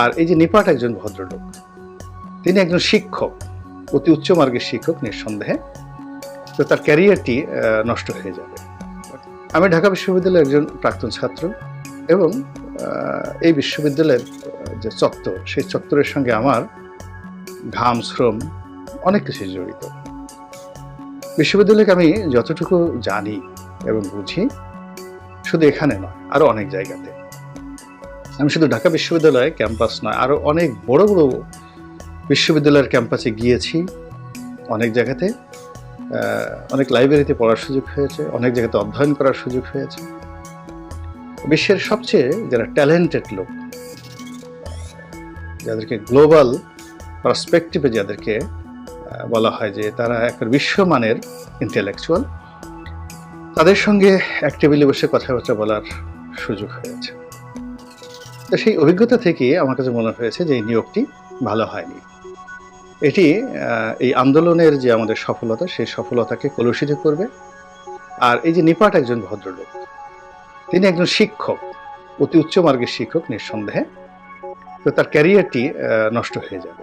আর এই যে নিপাট একজন ভদ্রলোক, তিনি একজন শিক্ষক, অতি উচ্চ মার্গের শিক্ষক নিঃসন্দেহে, তো তার ক্যারিয়ারটি নষ্ট হয়ে যাবে। আমি ঢাকা বিশ্ববিদ্যালয়ের একজন প্রাক্তন ছাত্র এবং এই বিশ্ববিদ্যালয়ের যে চত্বর, সেই চত্বরের সঙ্গে আমার ঘাম, শ্রম অনেক কিছু জড়িত। বিশ্ববিদ্যালয়কে আমি যতটুকু জানি এবং বুঝি, শুধু এখানে নয়, আরও অনেক জায়গাতে। আমি শুধু ঢাকা বিশ্ববিদ্যালয় ক্যাম্পাস নয় আরও অনেক বড় বড় বিশ্ববিদ্যালয়ের ক্যাম্পাসে গিয়েছি। অনেক জায়গাতে অনেক লাইব্রেরিতে পড়ার সুযোগ হয়েছে, অনেক জায়গাতে অধ্যয়ন করার সুযোগ হয়েছে। বিশ্বের সবচেয়ে যারা ট্যালেন্টেড লোক, যাদেরকে গ্লোবাল পার্সপেক্টিভে যাদেরকে বলা হয় যে তারা একটা বিশ্বমানের ইন্টেলেকচুয়াল, তাদের সঙ্গে এক টেবিলে বসে কথাবার্তা বলার সুযোগ হয়েছে। তো সেই অভিজ্ঞতা থেকে আমার কাছে মনে হয়েছে যে এই নিয়োগটি ভালো হয়নি। এটি এই আন্দোলনের যে আমাদের সফলতা, সেই সফলতাকে কলুষিত করবে। আর এই যে নিপাট একজন ভদ্রলোক, তিনি একজন শিক্ষক, অতি উচ্চ মার্গের শিক্ষক নিঃসন্দেহে, তো তার ক্যারিয়ারটি নষ্ট হয়ে যাবে।